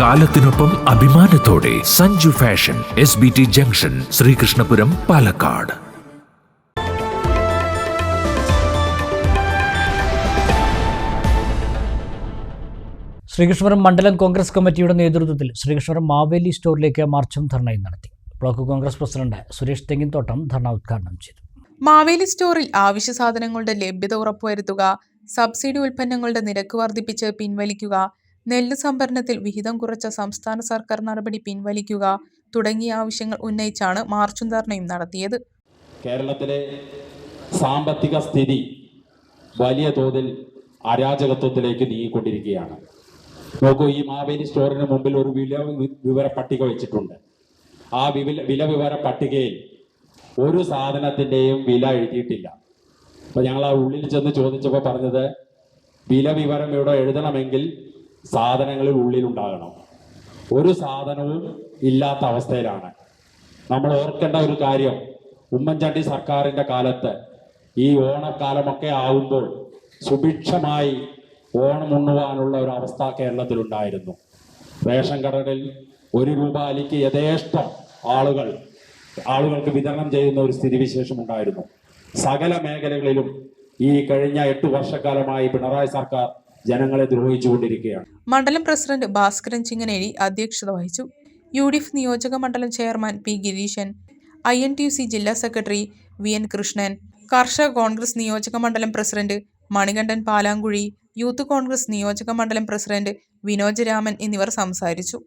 കാലത്തിനൊപ്പം അഭിമാനത്തോടെ Sanju fashion S B T junction Sreekrishnapuram Palakkad. Sreekrishnapuram മണ്ഡലം കോൺഗ്രസ് കമ്മിറ്റിയുടെ നേതൃത്വത്തിൽ ശ്രീകൃഷ്ണപുരം മാവേലി സ്റ്റോറിലേക്ക് മാർച്ചും ധർണയും നടത്തി. Block Congress president Suresh Thenginthottam dharna ഉദ്ഘാടനം ചെയ്തു. മാവേലി സ്റ്റോറിൽ ആവശ്യ സാധനങ്ങളുടെ ലഭ്യത ഉറപ്പുവരുത്തുക സബ്സിഡി ഉൽപ്പന്നങ്ങളുടെ നിരക്ക് വർദ്ധിപ്പിച്ച് പിൻവലിക്കുക നെല്ല് സംഭരണത്തിൽ വിഹിതം കുറച്ച സംസ്ഥാന സർക്കാർ നടപടി പിൻവലിക്കുക തുടങ്ങിയ ആവശ്യങ്ങൾ ഉന്നയിച്ചാണ് മാർച്ചും ധർണയും നടത്തിയത്. കേരളത്തിലെ സാമ്പത്തിക സ്ഥിതി വലിയ തോതിൽ അരാജകത്വത്തിലേക്ക് നീങ്ങിക്കൊണ്ടിരിക്കുകയാണ്. നോക്കൂ ഈ മാവേലി സ്റ്റോറിന് മുമ്പിൽ ഒരു വില വിവര പട്ടിക വെച്ചിട്ടുണ്ട്. ആ വില വില വിവര പട്ടികയിൽ ഒരു സാധനത്തിന്റെയും വില എഴുതിയിട്ടില്ല. അപ്പോൾ ഞങ്ങൾ ആ ഉള്ളിൽ ചെന്ന് ചോദിച്ചപ്പോൾ പറഞ്ഞത് വില വിവരം ഇവിടെ എഴുതണമെങ്കിൽ സാധനങ്ങളിൽ ഉള്ളിലുണ്ടാകണം ഒരു സാധനവും ഇല്ലാത്ത അവസ്ഥയിലാണ്. നമ്മൾ ഓർക്കേണ്ട ഒരു കാര്യം ഉമ്മൻചാണ്ടി സർക്കാരിന്റെ കാലത്ത് ഈ ഓണക്കാലമൊക്കെ ആവുമ്പോൾ സുഭിക്ഷമായി ഓണം ഉണ്ണുവാനുള്ള ഒരു അവസ്ഥ കേരളത്തിലുണ്ടായിരുന്നു. റേഷൻ കടകളിൽ ഒരു രൂപ അലിക്ക് യഥേഷ്ടം ആളുകൾ ആളുകൾക്ക് വിതരണം ചെയ്യുന്ന ഒരു സ്ഥിതിവിശേഷം ഉണ്ടായിരുന്നു സകല മേഖലകളിലും ഈ കഴിഞ്ഞ എട്ട് വർഷക്കാലമായി പിണറായി സർക്കാർ ജനങ്ങളെ ദ്രോഹിച്ചുകൊണ്ടിരിക്കുകയാണ് മണ്ഡലം പ്രസിഡന്റ് ഭാസ്കരൻ ചിങ്ങനേരി അധ്യക്ഷത വഹിച്ചു. യു ഡി എഫ് നിയോജക മണ്ഡലം chairman P Gireeshan I N T U C ജില്ലാ സെക്രട്ടറി വി എൻ കൃഷ്ണൻ കർഷക കോൺഗ്രസ് നിയോജക മണ്ഡലം president Manikandan Palankuzhi youth Congress നിയോജക മണ്ഡലം പ്രസിഡന്റ് വിനോജ് രാമൻ എന്നിവർ സംസാരിച്ചു.